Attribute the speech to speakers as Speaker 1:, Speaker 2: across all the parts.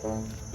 Speaker 1: เ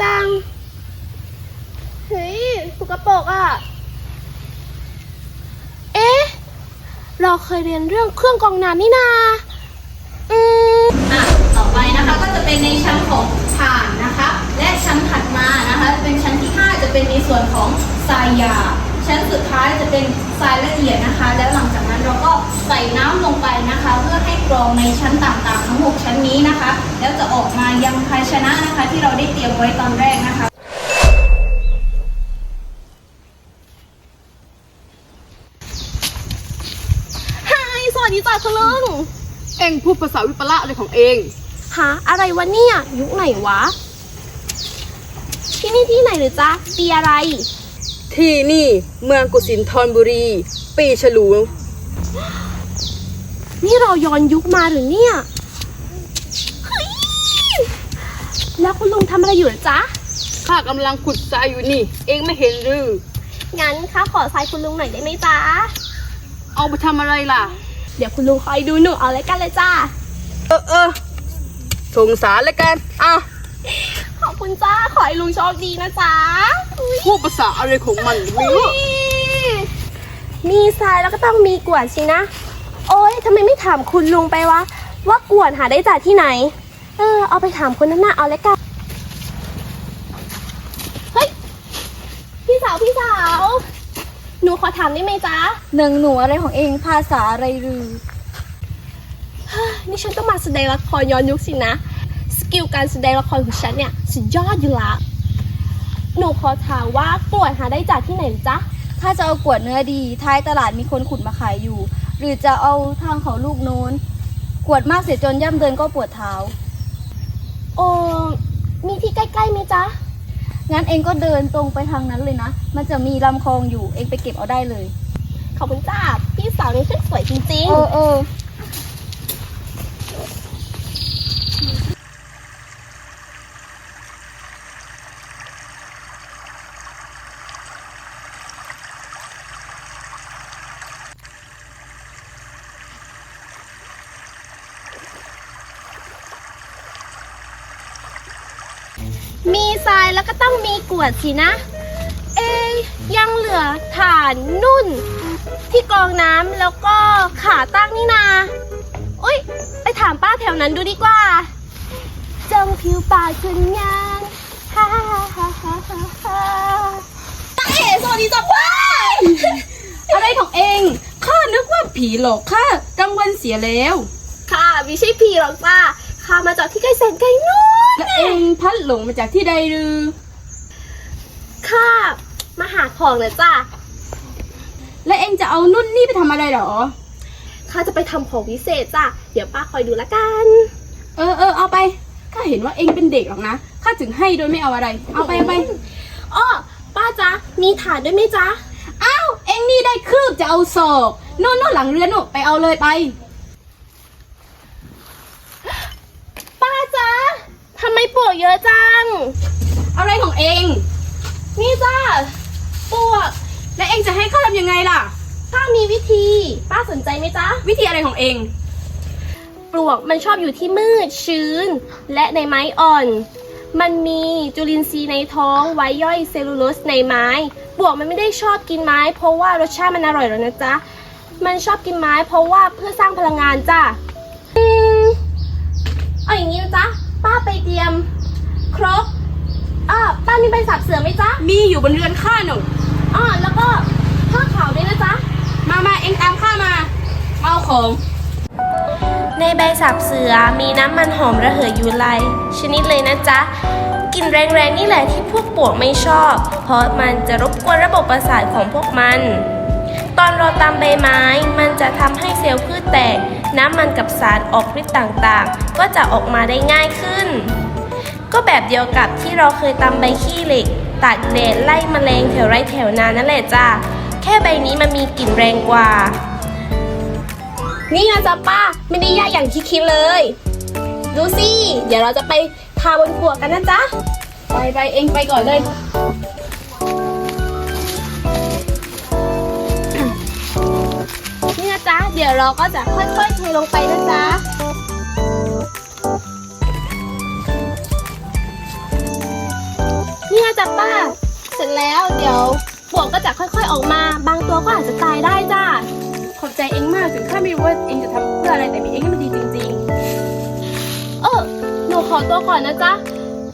Speaker 1: จัง เฮ้
Speaker 2: ยสกปรกอะ เอ๊ะ เราเคยเรียนเรื่องเครื่องกรองน้ำนี่นาอืม
Speaker 1: อะ ต่อไปนะคะก็จะเป็นในชั้นของถ่านนะคะ และชั้นถัดมานะคะ เป็นชั้นที่ 5 จะเป็นในส่วนของทรายหยาบ ชั้นสุดท้ายจะเป็นทรายละเอียดนะคะ แล้วหลังจากนั้นเราก็ใส่น้ำลงไปนะคะ เพื่อให้กรองในชั้นต่างๆ ทั้ง 6 ชั้นนี้นะคะ แล้วจะออกมายังภาชนะนะคะ ที่เราได้เตรียมไว้ตอนแรกนะคะ
Speaker 2: ฮายสวัสดีจ้าคุณลุง
Speaker 3: เอ็งพูดภาษาวิปลาสอะไรของเอง
Speaker 2: หาอะไรวะเนี่ย ยุคไหนวะ ที่นี่ที่ไหนหรือจ๊ะปีอะไร
Speaker 3: ที่นี่เมืองกุสินทรบุรี ปีฉลู
Speaker 2: นี่เราย้อนยุคมาหรือเนี่ยเฮ้ยแล้วคุณลุงทำอะไรอยู่เหรอจ๊ะ
Speaker 3: ข้ากำลังขุดทรายอยู่นี่ เองไม่เห็นหรือ
Speaker 2: งั้นข้าขอทรายคุณลุงหน่อยได้ไหมจ๊ะ
Speaker 3: เอาไปทำอะไรล่ะ
Speaker 2: เดี๋ยวคุณลุงคอยดูหนูเอาเลยกันเลยจ้า
Speaker 3: เออเออสงสารแล้วกันอะ
Speaker 2: ขอบ คุณจ้า ขอให้ลุงโชคดีนะจ๊ะอุ๊ย
Speaker 3: พูดภาษาอะไรของมันไม่รู้
Speaker 2: มีทรายแล้วก็ต้องมีกวดสินะ โอ๊ยทำไมไม่ถามคุณลุงไปวะ ว่ากวดหาได้จากที่ไหน เออ เอาไปถามคนนั้นน่ะเอาเลยกัน เฮ้ย พี่สาวพี่สาว หนูขอถามได้ไหมจ๊ะ
Speaker 4: หนึ่งหนูอะไรของเองภาษาอะไรหรือ
Speaker 2: นี่ฉันต้องมาแสดงละครย้อนยุคสินะส กิลการแสดงละครของฉันเนี่ยสุดยอดอยู่ละหนูขอถามว่ากวดหาได้จากที่ไหนจ๊ะ
Speaker 4: ถ้าจะเอากวดเนื้อดีท้ายตลาดมีคนขุดมาขายอยู่ หรือจะเอาทางเขาลูกโน้นกวดมากเสียจนย่ำเดินก็ปวดเท้า
Speaker 2: โอ้มีที่ใกล้ๆไหมจ๊ะ
Speaker 4: งั้นเองก็เดินตรงไปทางนั้นเลยนะ มันจะมีลำคลองอยู่เองไปเก็บเอาได้เลย
Speaker 2: ขอบคุณจ้าพี่สาวนี่ช่างสวยจริง
Speaker 4: เออเออ
Speaker 2: ทรายแล้วก็ต้องมีกวดสินะ เอยังเหลือฐานนุ่น ที่กรองน้ำแล้วก็ขาตั้งนี่นาอุ้ยไปถามป้าแถวนั้นดูดีกว่า จงผิวปากจนงานฮ่าฮ่าฮ่าฮ่าฮ่าฮาตาเอ๋สวัสดีจ้ะว้า
Speaker 3: อะไรของเองข้านึกว่าผีหลอกข้ากลางวันเสียแล้ว
Speaker 2: ค่ะไม่ใช่ผีหรอกจ้าข้ามาจากที่ไกลแสนไกลนู่น
Speaker 3: และเองพัดหลงมาจากที่ใดหรือ
Speaker 2: ข้ามาหาของนะจ้า
Speaker 3: และเองจะเอานุ่นนี่ไปทำอะไรเหรอ
Speaker 2: ข้าจะไปทำของพิเศษจ้ะ เดี๋ยวป้าคอยดูละกัน
Speaker 3: เออเออเอาไปข้าเห็นว่าเองเป็นเด็กหรอกนะข้าถึงให้โดยไม่เอาอะไร เอาไปเอาไป
Speaker 2: อ้อป้าจ๊ะ มีฐานด้วยไหมจ๊ะ
Speaker 3: อ้าวเอ็งนี่ได้คืบจะเอาศอกโน่นโน่นหลังเรือนโน่นไปเอาเลยไป
Speaker 2: ป้าจ๊ะทำไมปวกเยอะจัง
Speaker 3: อะไร ของเอง
Speaker 2: นี่จ้าปวก
Speaker 3: และเองจะให้ข้าทำยังไงล่ะ
Speaker 2: ป้ามีวิธี ป้าสนใจไหมจ๊ะ
Speaker 3: วิธีอะไรของเอง
Speaker 2: ปลวกมันชอบอยู่ที่มืดชื้น และในไม้อ่อน มันมีจุลินทรีย์ในท้องไว้ย่อยเซลลูโลสในไม้ปวกมันไม่ได้ชอบกินไม้ เพราะว่ารสชาติมันอร่อยหรอกนะจ๊ะ มันชอบกินไม้เพราะว่าเพื่อสร้างพลังงานจ้ะอืมเอาอย่างนี้นะจ๊ะ ป้าไปเตรียม ครก อ่าป้ามีใบสับเสือไหมจ๊ะ
Speaker 3: มีอยู่บนเรือนข้าหนู
Speaker 2: อ่าแล้วก็ผ้าขาวด้วยนะจ๊ะ
Speaker 3: มามาเองตามข้ามามาเอาของ
Speaker 2: ในใบสับเสือมีน้ำมันหอมระเหยอยู่ไลชนิดเลยนะจ๊ะกลิ่นแรงๆนี่แหละที่พวกปวกไม่ชอบ เพราะมันจะรบกวนระบบประสาทของพวกมัน ตอนเราตำใบไม้ มันจะทำให้เซลล์พืชแตก น้ำมันกับสารออกฤทธิ์ต่างๆ ก็จะออกมาได้ง่ายขึ้น ก็แบบเดียวกับที่เราเคยตำใบขี้เหล็กตากแดดไล่แมลงแถวไร่แถวนานั่นแหละจ้าแค่ใบนี้มันมีกลิ่นแรงกว่า นี่นะจ๊ะป้าไม่ได้ยากอย่างที่คิดเลย ดูสิ เดี๋ยวเราจะไปทาบนปวกกันนะจ๊ะ
Speaker 3: ไปไปเองไปก่อนเลย
Speaker 2: นี่นะจ๊ะ เดี๋ยวเราก็จะค่อยๆเทลงไปนะจ๊ะ จ๊ะป้า เสร็จแล้วเดี๋ยวปวกก็จะค่อยๆออกมา บางตัวก็อาจจะตายได้จ้า
Speaker 3: ขอบใจเองมากถึงข้าไม่รู้ว่าเองจะทำเพื่ออะไรแต่มีเองให้มันดีจริง
Speaker 2: เออหนูขอตัวก่อนนะจ๊ะ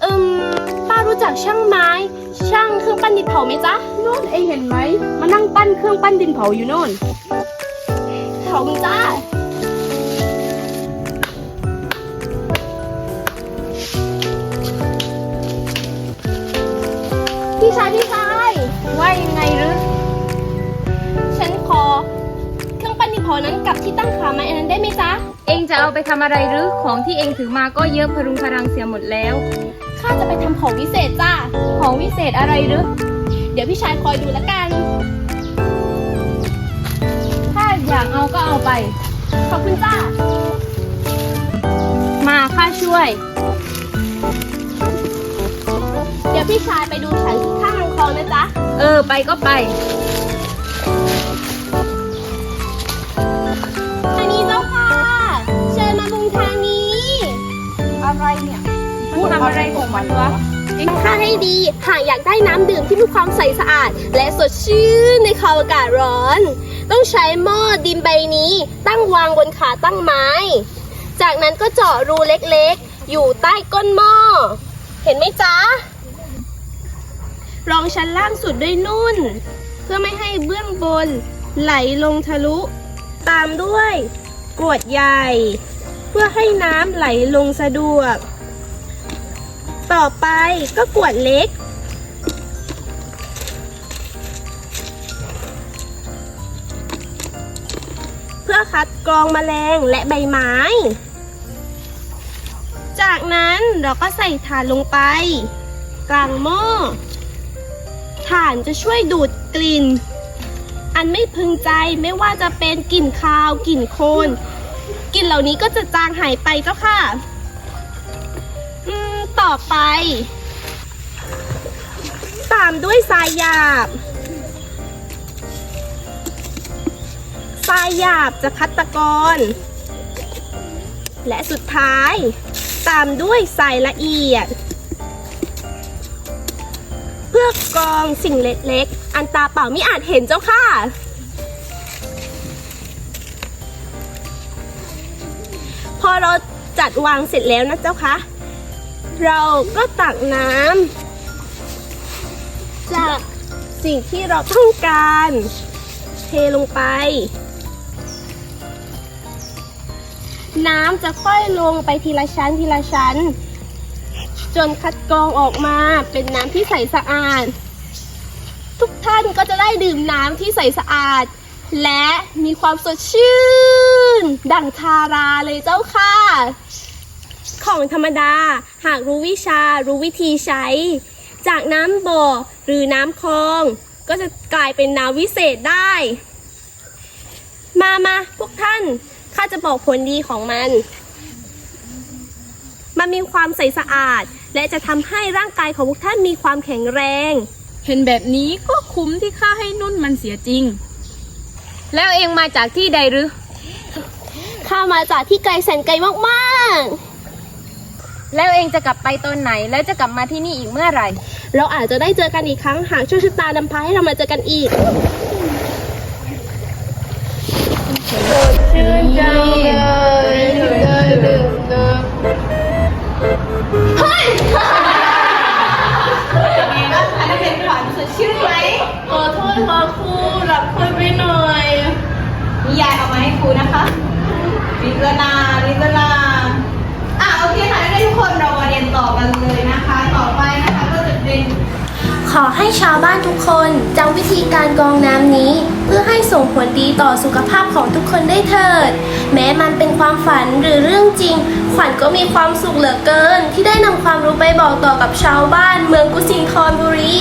Speaker 2: อืมป้ารู้จักช่างไม้ ช่างเครื่องปั้นดินเผาไหมจ๊ะ
Speaker 3: ๆนู่นเองเห็นไหมมานั่งปั้นเครื่องปั้นดินเผาอยู่นู่น
Speaker 2: ขอบคุณจ้า นดินเผานั้นกลับที่ตั้งขาไม้อันนั้นได้ไหมจ๊ะ
Speaker 5: เองจะเอาไปทำอะไรหรือของที่เองถือมาก็เยอะพรุงพรังเสียหมดแล้ว
Speaker 2: ข้าจะไปทำของวิเศษจ้า
Speaker 5: ของวิเศษอะไรหรือ
Speaker 2: เดี๋ยวพี่ชายคอยดูแล้วกัน
Speaker 5: ถ้าอยากเอาก็เอาไป
Speaker 2: ขอบคุณจ้า
Speaker 5: มาข้าช่วย
Speaker 2: เดี๋ยวพี่ชายไปดูฉันที่ข้างลำคลองนะจ๊ะ
Speaker 5: เออไปก็ไป
Speaker 2: เนี่
Speaker 3: ย
Speaker 5: พูดทำอะไรของมันวะ
Speaker 2: ฟังข้าให้ดีหากอยากได้น้ำดื่มที่มีความใสสะอาด และสดชื่นในคราวอากาศร้อน ต้องใช้หม้อดินใบนี้ ตั้งวางบนขาตั้งไม้ จากนั้นก็เจาะรูเล็กๆ อยู่ใต้ก้นหม้อ เห็นไหมจ๊ะ รองชั้นล่างสุดด้วยนุ่น เพื่อไม่ให้เบื้องบนไหลลงทะลุ ตามด้วยกรวดใหญ่ เพื่อให้น้ำไหลลงสะดวก ต่อไปก็กวดเล็ก เพื่อคัดกรองแมลงและใบไม้ จากนั้นเราก็ใส่ถ่านลงไป กลางหม้อถ่านจะช่วยดูดกลิ่น อันไม่พึงใจไม่ว่าจะเป็นกลิ่นคาวกลิ่นโคลน นเหล่านี้ก็จะจางหายไปเจ้าค่ะ อืม ต่อไป ตามด้วยทรายหยาบ ทรายหยาบจะคัดตะกอนและสุดท้าย ตามด้วยทรายละเอียด เพื่อกองสิ่งเล็กๆ อันตาเปล่าไม่อาจเห็นเจ้าค่ะ พอเราจัดวางเสร็จแล้วนะเจ้าคะเราก็ตักน้ำจากสิ่งที่เราต้องการเทลงไป น้ำจะค่อยลงไปทีละชั้นทีละชั้น จนคัดกรองออกมาเป็นน้ำที่ใสสะอาด ทุกท่านก็จะได้ดื่มน้ำที่ใสสะอาด และมีความสดชื่น ดั่งทาราเลยเจ้าค่ะ ของธรรมดาหากรู้วิชารู้วิธีใช้ จากน้ำบ่อหรือน้ำคลอง ก็จะกลายเป็นน้ำวิเศษได้ มามาพวกท่านข้าจะบอกผลดีของมัน มันมีความใสสะอาด และจะทำให้ร่างกายของพวกท่านมีความแข็งแรง
Speaker 5: เห็นแบบนี้ก็คุ้มที่ข้าให้นุ่นมันเสียจริง แล้วเองมาจากที่ใดหรือ
Speaker 2: ข้ามาจากที่ไกลแสนไกลมากๆ
Speaker 5: แล้วเองจะกลับไปตอนไหน แล้วจะกลับมาที่นี่อีกเมื่อไหร่
Speaker 2: เราอาจจะได้เจอกันอีกครั้งหากโชคชะตานำพาให้เรามาเจอกันอีก
Speaker 1: เป็น นิยายเอามาให้ครูนะคะริตนาริตนาอะโอเคค่ะนักเรียนทุกคนเรามาเรียนต่อกันเลยนะคะ ต่อไปนะคะก็จะเป็น
Speaker 2: ขอให้ชาวบ้านทุกคนจำวิธีการกรองน้ำนี้ เพื่อให้ส่งผลดีต่อสุขภาพของทุกคนได้เถิด แม้มันเป็นความฝันหรือเรื่องจริง ขวัญก็มีความสุขเหลือเกิน ที่ได้นำความรู้ไปบอกต่อกับชาวบ้านเมืองกุสินทรบุรี